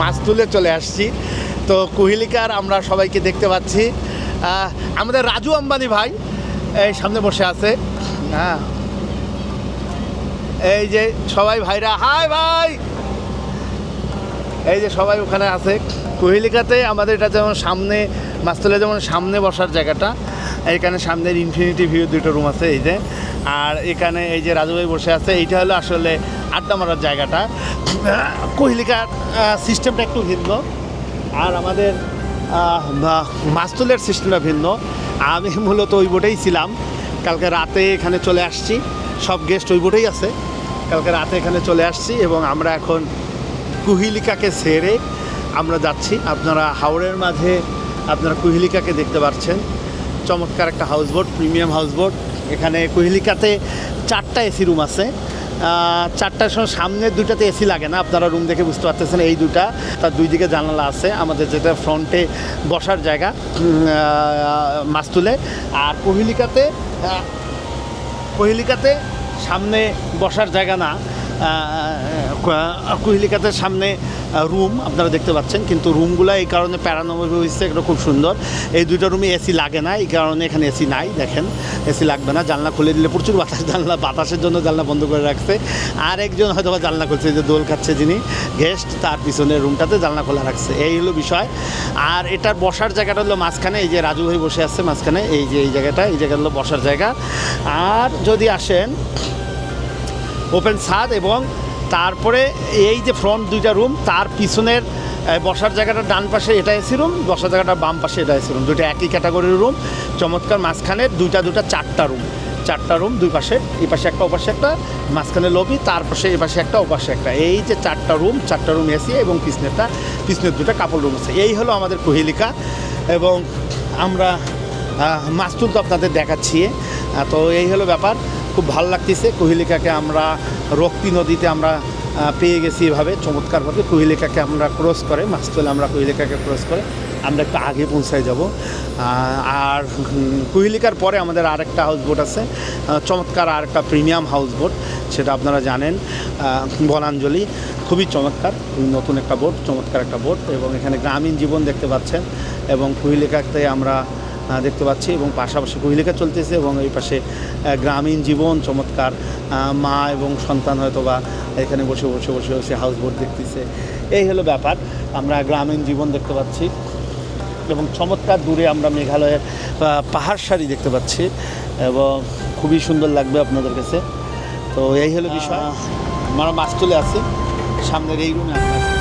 মাছ তুলে চলে আসছি। তো কুহিলিকার আমরা সবাইকে দেখতে পাচ্ছি। আমাদের রাজু আম্বানি ভাই, এই সামনে বসে আছে। হ্যাঁ। এই যে সবাই ভাইরা, হাই ভাই! এই যে সবাই ওখানে আছে। কোহেলিকাতে আমাদের এটা যেমন সামনে মাস্তলে যেমন সামনে বসার জায়গাটা এখানে সামনের ইনফিনিটি ভিউ দুটো রুম আছে, এই যে। আর এখানে এই যে রাজুভাই বসে আছে, এইটা হলো আসলে আড্ডা মারার জায়গাটা। কোহেলিকার সিস্টেমটা একটু ভিন্ন। আর আমাদের মাস্তুলের সিস্টেমটা ভিন্ন। আমি মূলত ওই বোটেই ছিলাম। কালকে রাতে এখানে চলে আসছি। সব গেস্ট ওই বোটেই আছে। কালকে রাতে এখানে চলে আসছি এবং আমরা এখন কুহিলিকাকে ছেড়ে আমরা যাচ্ছি। আপনারা হাওড়ের মাঝে আপনারা কুহিলিকাকে দেখতে পাচ্ছেন। চমৎকার একটা হাউসবোট প্রিমিয়াম হাউসবোট এখানে কুহিলিকাতে চারটা এসি রুম আছে। চারটার সময় সামনের দুটাতে এসি লাগে না, আপনারা রুম দেখে বুঝতে পারতেছেন এই দুটা তার দুই দিকে জানালা আছে, আমাদের যেটা ফ্রন্টে বসার জায়গা মাছ তুলে আর কুহিলিকাতে কোহিলিকাতে সামনে বসার জায়গা না। কোহিলিকাতে সামনে রুম আপনারা দেখতে পাচ্ছেন, কিন্তু রুমগুলো এই কারণে প্যারানম্বর হয়েছে এটা খুব সুন্দর। এই দুইটা রুমে এসি লাগে না, এই কারণে এখানে এসি নাই, দেখেন। এসি লাগবে না, জানলা খুলে দিলে প্রচুর বাতাস, জানলা বাতাসের জন্য জানলা বন্ধ করে রাখছে। আর একজন হয়তো জানলা খুলছে যে দোল খাচ্ছে যিনি, গেস্ট, তার পিছনে রুমটাতে জানলা খোলা রাখছে। এই হলো বিষয়। আর এটার বসার জায়গাটা হলো মাঝখানে, এই যে রাজু ভাই বসে আছে মাঝখানে, এই যে, এই জায়গাটা এই জায়গাটা হলো বসার জায়গা। আর যদি আসেন ওপেন ছাদ এবং তারপরে এই যে ফ্রন্ট দুইটা রুম তার পিছনের বসার জায়গাটা ডান পাশে এটা এসি রুম বসার জায়গাটা বাম পাশে এটা এসি রুম। দুইটা একই ক্যাটাগরির রুম চমৎকার মাঝখানে দুইটা দুটা চারটা রুম। চারটা রুম দুই পাশে এই পাশে একটা ওপাশে একটা মাঝখানে লবি তার পাশে এই পাশে একটা ওপাশে একটা। এই যে চারটা রুম চারটা রুম এসি এবং পিছনেরটা পিছনের দুটা কাপড় রুম আছে। এই হলো আমাদের কোহেলিকা এবং আমরা আহ, মাছ তুলতে আপনাদের দেখাচ্ছি। তো এই হলো ব্যাপার। খুব ভালো লাগতেছে। কোহিলিকাকে আমরা রক্তি নদীতে আমরা পেয়ে গেছি এভাবে। চমৎকারভাবে কোহিলিকাকে আমরা ক্রস করে মাছ তুলে আমরা কোহিলিকাকে ক্রস করে, আমরা একটু আগে পৌঁছায় যাব। আর কোহিলিকার পরে আমাদের আরেকটা হাউস বোট আছে চমৎকার আর একটা প্রিমিয়াম হাউস বোট সেটা আপনারা জানেন বনাঞ্জলি। খুবই চমৎকার নতুন একটা বোট চমৎকার একটা বোট এবং এখানে গ্রামীণ জীবন দেখতে পাচ্ছেন এবং কুহিলিকাতে আমরা দেখতে পাচ্ছি এবং পাশাপাশি কুহিলিকা চলতেছে এবং এই পাশে গ্রামীণ জীবন, চমৎকার মা এবং সন্তান হয়তো বা এখানে বসে বসে বসে বসে হাউস বোট দেখতেছে। এই হলো ব্যাপার। আমরা গ্রামীণ জীবন দেখতে পাচ্ছি এবং চমৎকার দূরে আমরা মেঘালয়ের পাহাড় সারি দেখতে পাচ্ছি এবং খুবই সুন্দর লাগবে আপনাদের কাছে। তো এই হলো বিষয়। আমরা মাছ তুলে আছি সামনের এই রুমে আমরা।